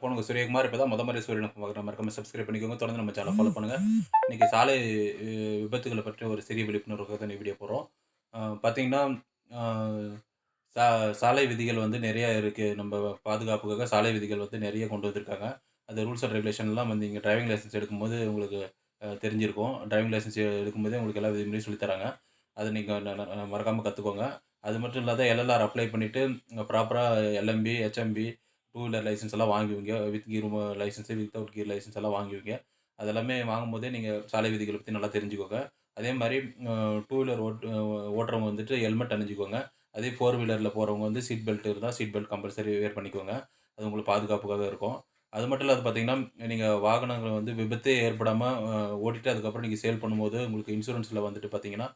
அப்போ உங்கள் சூரியகுமார் இப்போ தான் முத மாதிரி சூரியனை பார்க்குற மறக்காம சப்ஸ்கிரைப் பண்ணிக்கோங்க. தொடர்ந்து நம்ம சேனல் ஃபாலோ பண்ணுங்கள் இன்றைக்கி சாலை விபத்துகளை பற்றி ஒரு சிறிய விழிப்புணர்வுக்காக தான் வீடியோ போகிறோம் பார்த்தீங்கன்னா சா சாலை விதிகள் வந்து நிறையா இருக்குது நம்ம பாதுகாப்புக்காக சாலை விதிகள் வந்து நிறைய கொண்டு வந்திருக்காங்க. அந்த ரூல்ஸ் அண்ட் ரெகுலேஷன்லாம் வந்து இங்கே டிரைவிங் லைசன்ஸ் எடுக்கும்போது உங்களுக்கு தெரிஞ்சிருக்கும். டிரைவிங் லைசன்ஸ் எடுக்கும்போதே உங்களுக்கு எல்லா விதிமுறையும் சொல்லித்தராங்க அதை நீங்கள் மறக்காமல் கற்றுக்கோங்க அது மட்டும் இல்லாத எல்எல்ஆர் அப்ளை பண்ணிவிட்டு ப்ராப்பராக LMV HMV two wheeler licence எல்லாம் வாங்குவீங்க with gear licence without gear licence எல்லாம் வாங்குவீங்க. அதெல்லாமே வாங்கும்போதே நீங்கள் சாலை விதிகளை பற்றி நல்லா தெரிஞ்சுக்கோங்க. அதே மாதிரி டூ வீலர் ஓட் ஓட்டுறவங்க வந்துட்டு ஹெல்மெட் அணிஞ்சிக்கோங்க. அதே ஃபோர் வீலரில் போகிறவங்க வந்து சீட் பெல்ட் இருந்தால் சீட் பெல்ட் கம்பல்சரி வேர் பண்ணிக்கோங்க. அது உங்களுக்கு பாதுகாப்புக்காக இருக்கும். அது மட்டும் இல்லாத பார்த்தீங்கன்னா நீங்கள் வாகனங்களை வந்து விபத்தே ஏற்படாமல் ஓட்டிட்டு அதுக்கப்புறம் நீங்கள் சேல் பண்ணும்போது உங்களுக்கு இன்சூரன்ஸில் வந்துட்டு பார்த்தீங்கன்னா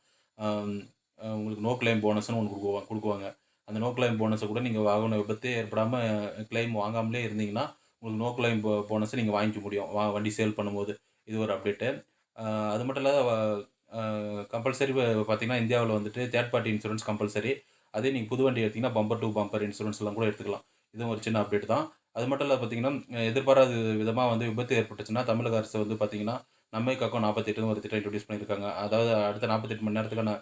உங்களுக்கு நோ கிளைம் போனஸ்னு ஒன்று கொடுக்குவாங்க கொடுக்குவாங்க. அந்த நோ கிளைம் போனஸை கூட நீங்கள் வாகன விபத்தே ஏற்படாமல் கிளைம் வாங்காமலே இருந்தீங்கன்னா உங்களுக்கு நோ கிளைம் போனஸை நீங்கள் வாங்கிக்க முடியும். வா வண்டி சேல் பண்ணும்போது. இது ஒரு அப்டேட்டு அது மட்டும் இல்லாத கம்பல்சரி பார்த்தீங்கன்னா இந்தியாவில் வந்துட்டு தேர்ட் பார்ட்டி இன்சூரன்ஸ் கம்பல்சரி அதே நீங்கள் புது வண்டி எடுத்திங்கன்னா பம்பர் டு பம்பர் இன்சூரன்ஸ்லாம் கூட எடுத்துக்கலாம். இதுவும் ஒரு சின்ன அப்டேட் தான். அது மட்டும் இல்லை பார்த்தீங்கன்னா எதிர்பாராத விதமாக வந்து விபத்து ஏற்பட்டுச்சுன்னா தமிழக அரசு வந்து பார்த்தீங்கன்னா நம்மை காக்கும் நாற்பத்தெட்டுன்னு ஒரு திட்டம் இன்ட்ரடியூஸ் பண்ணியிருக்காங்க அதாவது அடுத்த நாற்பத்தெட்டு மணி நேரத்துக்கான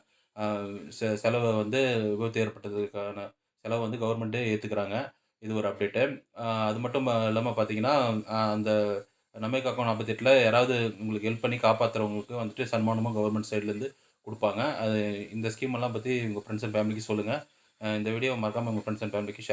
செ செலவை வந்து விபத்து ஏற்பட்டதுக்கான செலவை வந்து கவர்மெண்ட்டே ஏற்றுக்கிறாங்க இது ஒரு அப்டேட்டு. அது மட்டும் இல்லாமல் பார்த்தீங்கன்னா அந்த நம்மை காக்கும் நாற்பத்தெட்டில் யாராவது உங்களுக்கு ஹெல்ப் பண்ணி காப்பாற்றுறவங்களுக்கு வந்துட்டு சன்மானமாக கவர்மெண்ட் சைட்லேருந்து கொடுப்பாங்க. அது இந்த ஸ்கீமெல்லாம் பற்றி உங்கள் ஃப்ரெண்ட்ஸ் அண்ட் ஃபேமிலிக்கு சொல்லுங்கள் இந்த வீடியோ மறக்காமல் உங்கள் ஃப்ரெண்ட்ஸ் அண்ட் ஃபேமிலிக்கு ஷேர்